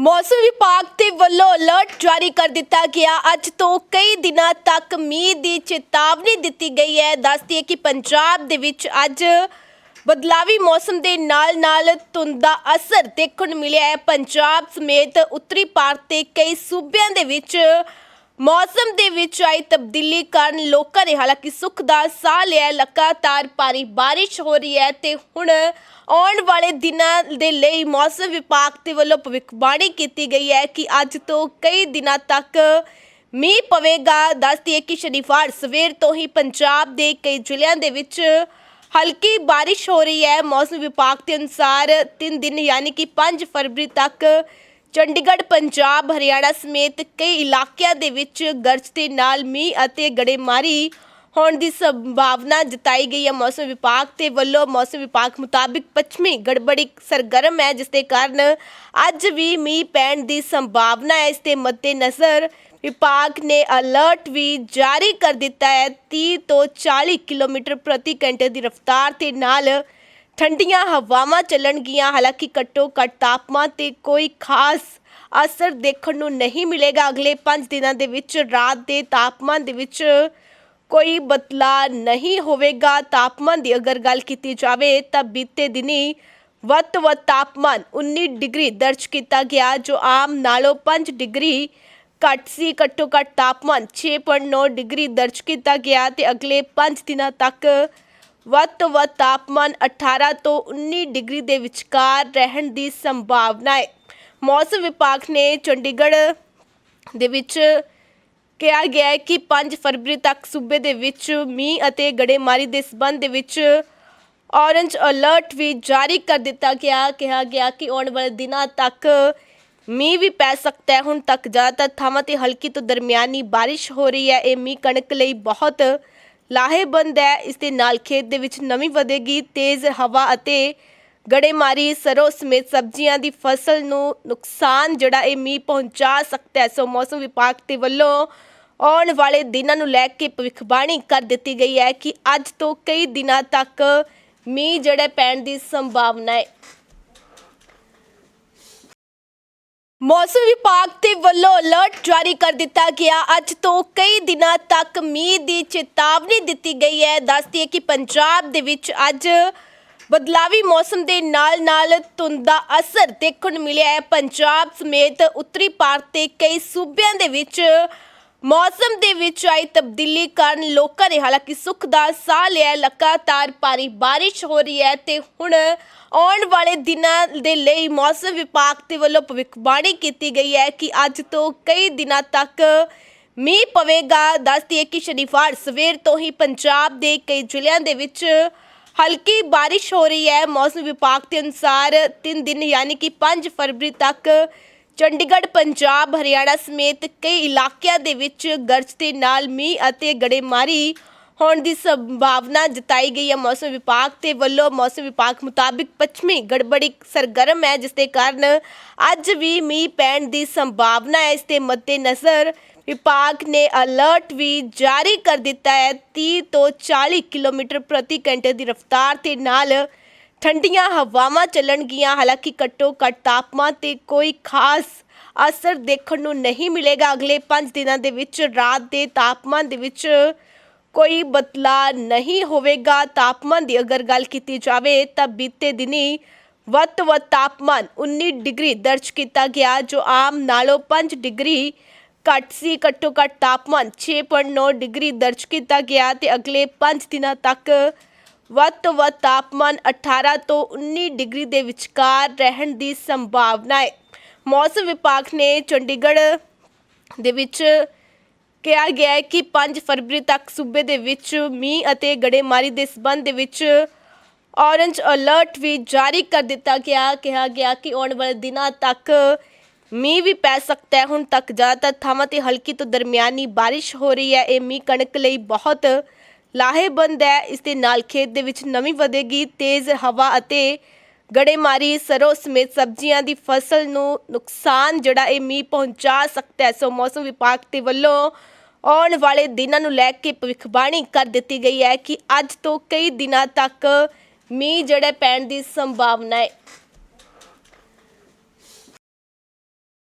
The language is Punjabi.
ਮੌਸਮ ਵਿਭਾਗ ਦੇ ਵੱਲੋਂ ਅਲਰਟ ਜਾਰੀ ਕਰ ਦਿੱਤਾ ਗਿਆ। ਅੱਜ ਤੋਂ ਕਈ ਦਿਨਾਂ ਤੱਕ ਮੀਂਹ ਦੀ ਚੇਤਾਵਨੀ ਦਿੱਤੀ ਗਈ ਹੈ। ਦੱਸਦੀ ਹੈ ਕਿ ਪੰਜਾਬ ਦੇ ਵਿੱਚ ਅੱਜ ਬਦਲਾਵੀ ਮੌਸਮ ਦੇ ਨਾਲ-ਨਾਲ ਧੁੰਦ ਦਾ ਅਸਰ ਦੇਖਣ ਨੂੰ ਮਿਲਿਆ ਹੈ। ਪੰਜਾਬ ਸਮੇਤ ਉੱਤਰੀ ਭਾਰਤ ਦੇ ਕਈ ਸੂਬਿਆਂ ਦੇ ਵਿੱਚ ਮੌਸਮ ਦੇ ਵਿੱਚ ਆਈ ਤਬਦੀਲੀ ਕਾਰਨ ਲੋਕਾਂ ਨੇ ਹਾਲਾਂਕਿ ਸੁੱਖ ਦਾ ਸਾਹ ਲਿਆ, ਲਗਾਤਾਰ ਭਾਰੀ ਬਾਰਿਸ਼ ਹੋ ਰਹੀ ਹੈ ਤੇ ਹੁਣ ਆਉਣ ਵਾਲੇ ਦਿਨਾਂ ਦੇ ਲਈ ਮੌਸਮ ਵਿਭਾਗ ਦੇ ਵੱਲੋਂ ਭਵਿੱਖਬਾਣੀ ਕੀਤੀ ਗਈ ਹੈ ਕਿ ਅੱਜ ਤੋਂ ਕਈ ਦਿਨਾਂ ਤੱਕ ਮੀਂਹ ਪਵੇਗਾ। ਦੱਸਦੀ ਹੈ ਕਿ ਸ਼ਨੀਵਾਰ ਸਵੇਰ ਤੋਂ ਹੀ ਪੰਜਾਬ ਦੇ ਕਈ ਜ਼ਿਲ੍ਹਿਆਂ ਦੇ ਵਿੱਚ ਹਲਕੀ ਬਾਰਿਸ਼ ਹੋ ਰਹੀ ਹੈ। ਮੌਸਮ ਵਿਭਾਗ ਦੇ ਅਨੁਸਾਰ 3 ਦਿਨ ਯਾਨੀ ਕਿ 5 ਫਰਵਰੀ ਤੱਕ ਚੰਡੀਗੜ੍ਹ, ਪੰਜਾਬ, ਹਰਿਆਣਾ ਸਮੇਤ ਕਈ ਇਲਾਕਿਆਂ ਦੇ ਵਿੱਚ ਗਰਜ ਦੇ ਨਾਲ ਮੀਂਹ ਅਤੇ ਗੜੇਮਾਰੀ ਹੋਣ ਦੀ ਸੰਭਾਵਨਾ ਜਤਾਈ ਗਈ ਹੈ। ਮੌਸਮ ਵਿਭਾਗ ਦੇ ਵੱਲੋਂ ਮੌਸਮ ਵਿਭਾਗ ਮੁਤਾਬਿਕ ਪੱਛਮੀ ਗੜਬੜੀ ਸਰਗਰਮ ਹੈ, ਜਿਸ ਦੇ ਕਾਰਨ ਅੱਜ ਵੀ ਮੀਂਹ ਪੈਣ ਦੀ ਸੰਭਾਵਨਾ ਹੈ। ਇਸ ਦੇ ਮੱਦੇਨਜ਼ਰ ਵਿਭਾਗ ਨੇ ਅਲਰਟ ਵੀ ਜਾਰੀ ਕਰ ਦਿੱਤਾ ਹੈ। 30 ਤੋਂ 40 ਕਿਲੋਮੀਟਰ ਪ੍ਰਤੀ ਘੰਟੇ ਦੀ ਰਫ਼ਤਾਰ ਦੇ ਨਾਲ ਠੰਡੀਆਂ ਹਵਾਵਾਂ ਚੱਲਣਗੀਆਂ। ਹਾਲਾਂਕਿ ਘੱਟੋ ਘੱਟ ਤਾਪਮਾਨ ਤੇ ਕੋਈ ਖਾਸ ਅਸਰ ਦੇਖਣ ਨੂੰ ਨਹੀਂ ਮਿਲੇਗਾ। ਅਗਲੇ 5 ਦਿਨਾਂ ਦੇ ਵਿੱਚ ਰਾਤ ਦੇ ਤਾਪਮਾਨ ਦੇ ਵਿੱਚ ਕੋਈ ਬਦਲਾਅ ਨਹੀਂ ਹੋਵੇਗਾ। ਤਾਪਮਾਨ ਦੀ ਅਗਰ ਗੱਲ ਕੀਤੀ ਜਾਵੇ ਤਾਂ ਬੀਤੇ ਦਿਨੀ ਵੱਧ ਤੋਂ ਵੱਧ ਤਾਪਮਾਨ 19 ਡਿਗਰੀ ਦਰਜ ਕੀਤਾ ਗਿਆ, ਜੋ ਆਮ ਨਾਲੋਂ 5 ਡਿਗਰੀ ਘੱਟ ਸੀ। ਘੱਟੋ ਘੱਟ ਤਾਪਮਾਨ 6.9 ਡਿਗਰੀ ਦਰਜ ਕੀਤਾ ਗਿਆ ਤੇ ਅਗਲੇ 5 ਦਿਨਾਂ ਤੱਕ ਵੱਧ ਤੋਂ ਵੱਧ ਤਾਪਮਾਨ 18 ਤੋਂ 19 ਡਿਗਰੀ ਦੇ ਵਿਚਕਾਰ ਰਹਿਣ ਦੀ ਸੰਭਾਵਨਾ ਹੈ। ਮੌਸਮ ਵਿਭਾਗ ਨੇ ਚੰਡੀਗੜ੍ਹ ਦੇ ਵਿੱਚ ਕਿਹਾ ਗਿਆ ਹੈ ਕਿ 5 ਫਰਵਰੀ ਤੱਕ ਸੂਬੇ ਦੇ ਵਿੱਚ ਮੀਂਹ ਅਤੇ ਗੜੇਮਾਰੀ ਦੇ ਸਬੰਧ ਦੇ ਵਿੱਚ ਔਰੰਜ ਅਲਰਟ ਵੀ ਜਾਰੀ ਕਰ ਦਿੱਤਾ ਗਿਆ। ਕਿਹਾ ਗਿਆ ਕਿ ਆਉਣ ਵਾਲੇ ਦਿਨਾਂ ਤੱਕ ਮੀਂਹ ਵੀ ਪੈ ਸਕਦਾ ਹੈ। ਹੁਣ ਤੱਕ ਜ਼ਿਆਦਾਤਰ ਥਾਵਾਂ ਤੇ ਹਲਕੀ ਤੋਂ ਦਰਮਿਆਨੀ ਬਾਰਿਸ਼ ਹੋ ਰਹੀ ਹੈ। ਇਹ ਮੀਂਹ ਕਣਕ ਲਈ ਬਹੁਤ ਲਾਹੇਬੰਦ ਹੈ। ਇਸ ਦੇ ਨਾਲ ਖੇਤ ਦੇ ਵਿੱਚ ਨਮੀ ਵਧੇਗੀ, ਤੇਜ਼ ਹਵਾ ਅਤੇ ਗੜੇਮਾਰੀ, ਸਰੋਂ ਸਮੇਤ ਸਬਜ਼ੀਆਂ ਦੀ ਫਸਲ ਨੂੰ ਨੁਕਸਾਨ ਜਿਹੜਾ ਇਹ ਮੀਂਹ ਪਹੁੰਚਾ ਸਕਦਾ ਹੈ। ਸੋ ਮੌਸਮ ਵਿਭਾਗ ਦੇ ਵੱਲੋਂ ਆਉਣ ਵਾਲੇ ਦਿਨਾਂ ਨੂੰ ਲੈ ਕੇ ਭਵਿੱਖਬਾਣੀ ਕਰ ਦਿੱਤੀ ਗਈ ਹੈ ਕਿ ਅੱਜ ਤੋਂ ਕਈ ਦਿਨਾਂ ਤੱਕ ਮੀਂਹ ਜਿਹੜਾ ਪੈਣ ਦੀ ਸੰਭਾਵਨਾ ਹੈ। ਮੌਸਮ ਵਿਭਾਗ ਦੇ ਵੱਲੋਂ ਅਲਰਟ ਜਾਰੀ ਕਰ ਦਿੱਤਾ ਗਿਆ। ਅੱਜ ਤੋਂ ਕਈ ਦਿਨਾਂ ਤੱਕ ਮੀਂਹ ਦੀ ਚੇਤਾਵਨੀ ਦਿੱਤੀ ਗਈ ਹੈ। ਦੱਸਦੀ ਹੈ ਕਿ ਪੰਜਾਬ ਦੇ ਵਿੱਚ ਅੱਜ ਬਦਲਾਵੀ ਮੌਸਮ ਦੇ ਨਾਲ-ਨਾਲ ਧੁੰਦ ਦਾ ਅਸਰ ਦੇਖਣ ਨੂੰ ਮਿਲਿਆ ਹੈ। ਪੰਜਾਬ ਸਮੇਤ ਉੱਤਰੀ ਭਾਰਤ ਦੇ ਕਈ ਸੂਬਿਆਂ ਦੇ ਵਿੱਚ ਮੌਸਮ ਦੇ ਵਿੱਚ ਆਈ ਤਬਦੀਲੀ ਕਾਰਨ ਲੋਕਾਂ ਨੇ ਹਾਲਾਂਕਿ ਸੁੱਖ ਦਾ ਸਾਹ ਲਿਆ, ਲਗਾਤਾਰ ਭਾਰੀ ਬਾਰਿਸ਼ ਹੋ ਰਹੀ ਹੈ ਤੇ ਹੁਣ ਆਉਣ ਵਾਲੇ ਦਿਨਾਂ ਦੇ ਲਈ ਮੌਸਮ ਵਿਭਾਗ ਦੇ ਵੱਲੋਂ ਭਵਿੱਖਬਾਣੀ ਕੀਤੀ ਗਈ ਹੈ ਕਿ ਅੱਜ ਤੋਂ ਕਈ ਦਿਨਾਂ ਤੱਕ ਮੀਂਹ ਪਵੇਗਾ। ਦੱਸਦੀ ਹੈ ਕਿ ਸ਼ਨੀਵਾਰ ਸਵੇਰ ਤੋਂ ਹੀ ਪੰਜਾਬ ਦੇ ਕਈ ਜ਼ਿਲ੍ਹਿਆਂ ਦੇ ਵਿੱਚ ਹਲਕੀ ਬਾਰਿਸ਼ ਹੋ ਰਹੀ ਹੈ। ਮੌਸਮ ਵਿਭਾਗ ਦੇ ਅਨੁਸਾਰ 3 ਦਿਨ ਯਾਨੀ ਕਿ 5 ਫਰਵਰੀ ਤੱਕ ਚੰਡੀਗੜ੍ਹ, ਪੰਜਾਬ, ਹਰਿਆਣਾ ਸਮੇਤ ਕਈ ਇਲਾਕਿਆਂ ਦੇ ਵਿੱਚ ਗਰਜ ਦੇ ਨਾਲ ਮੀਂਹ ਅਤੇ ਗੜੇਮਾਰੀ ਹੋਣ ਦੀ ਸੰਭਾਵਨਾ ਜਤਾਈ ਗਈ ਹੈ। ਮੌਸਮ ਵਿਭਾਗ ਦੇ ਵੱਲੋਂ ਮੌਸਮ ਵਿਭਾਗ ਮੁਤਾਬਿਕ ਪੱਛਮੀ ਗੜਬੜੀ ਸਰਗਰਮ ਹੈ, ਜਿਸ ਦੇ ਕਾਰਨ ਅੱਜ ਵੀ ਮੀਂਹ ਪੈਣ ਦੀ ਸੰਭਾਵਨਾ ਹੈ। ਇਸ ਦੇ ਮੱਦੇਨਜ਼ਰ ਵਿਭਾਗ ਨੇ ਅਲਰਟ ਵੀ ਜਾਰੀ ਕਰ ਦਿੱਤਾ ਹੈ। 30 ਤੋਂ 40 ਕਿਲੋਮੀਟਰ ਪ੍ਰਤੀ ਘੰਟੇ ਦੀ ਰਫ਼ਤਾਰ ਦੇ ਨਾਲ ਠੰਡੀਆਂ ਹਵਾਵਾਂ ਚੱਲਣਗੀਆਂ। ਹਾਲਾਂਕਿ ਘੱਟੋ ਘੱਟ ਤਾਪਮਾਨ ਤੇ ਕੋਈ ਖਾਸ ਅਸਰ ਦੇਖਣ ਨੂੰ ਨਹੀਂ ਮਿਲੇਗਾ। ਅਗਲੇ 5 ਦਿਨਾਂ ਦੇ ਵਿੱਚ ਰਾਤ ਦੇ ਤਾਪਮਾਨ ਦੇ ਵਿੱਚ ਕੋਈ ਬਦਲਾਅ ਨਹੀਂ ਹੋਵੇਗਾ। ਤਾਪਮਾਨ ਦੀ ਅਗਰ ਗੱਲ ਕੀਤੀ ਜਾਵੇ ਤਾਂ ਬੀਤੇ ਦਿਨੀ ਵੱਧ ਤੋਂ ਵੱਧ ਤਾਪਮਾਨ 19 ਡਿਗਰੀ ਦਰਜ ਕੀਤਾ ਗਿਆ, ਜੋ ਆਮ ਨਾਲੋਂ 5 ਡਿਗਰੀ ਘੱਟ ਸੀ। ਘੱਟੋ ਘੱਟ ਤਾਪਮਾਨ 6.9 ਡਿਗਰੀ ਦਰਜ ਕੀਤਾ ਗਿਆ ਤੇ ਅਗਲੇ 5 ਦਿਨਾਂ ਤੱਕ ਵੱਧ ਤੋਂ ਵੱਧ ਤਾਪਮਾਨ 18 ਤੋਂ 19 ਡਿਗਰੀ ਦੇ ਵਿਚਕਾਰ ਰਹਿਣ ਦੀ ਸੰਭਾਵਨਾ ਹੈ। ਮੌਸਮ ਵਿਭਾਗ ਨੇ ਚੰਡੀਗੜ੍ਹ ਦੇ ਵਿੱਚ ਕਿਹਾ ਗਿਆ ਹੈ ਕਿ 5 ਫਰਵਰੀ ਤੱਕ ਸੂਬੇ ਦੇ ਵਿੱਚ ਮੀਂਹ ਅਤੇ ਗੜੇਮਾਰੀ ਦੇ ਸਬੰਧ ਦੇ ਵਿੱਚ ਔਰੰਜ ਅਲਰਟ ਵੀ ਜਾਰੀ ਕਰ ਦਿੱਤਾ ਗਿਆ। ਕਿਹਾ ਗਿਆ ਕਿ ਆਉਣ ਵਾਲੇ ਦਿਨਾਂ ਤੱਕ ਮੀਂਹ ਵੀ ਪੈ ਸਕਦਾ ਹੈ। ਹੁਣ ਤੱਕ ਜ਼ਿਆਦਾਤਰ ਥਾਵਾਂ ਤੇ ਹਲਕੀ ਤੋਂ ਦਰਮਿਆਨੀ ਬਾਰਿਸ਼ ਹੋ ਰਹੀ ਹੈ। ਇਹ ਮੀਂਹ ਕਣਕ ਲਈ ਬਹੁਤ ਲਾਹੇਬੰਦ ਹੈ। ਇਸ ਦੇ ਨਾਲ ਖੇਤ ਦੇ ਵਿੱਚ ਨਮੀ ਵਧੇਗੀ, ਤੇਜ਼ ਹਵਾ ਅਤੇ ਗੜੇਮਾਰੀ, ਸਰੋਂ ਸਮੇਤ ਸਬਜ਼ੀਆਂ ਦੀ ਫਸਲ ਨੂੰ ਨੁਕਸਾਨ, ਜਿਹੜਾ ਇਹ ਮੀਂਹ ਪਹੁੰਚਾ ਸਕਦਾ ਹੈ। ਸੋ ਮੌਸਮ ਵਿਭਾਗ ਦੇ ਵੱਲੋਂ ਆਉਣ ਵਾਲੇ ਦਿਨਾਂ ਨੂੰ ਲੈ ਕੇ ਭਵਿੱਖਬਾਣੀ ਕਰ ਦਿੱਤੀ ਗਈ ਹੈ ਕਿ ਅੱਜ ਤੋਂ ਕਈ ਦਿਨਾਂ ਤੱਕ ਮੀਂਹ ਜਿਹੜਾ ਪੈਣ ਦੀ ਸੰਭਾਵਨਾ ਹੈ।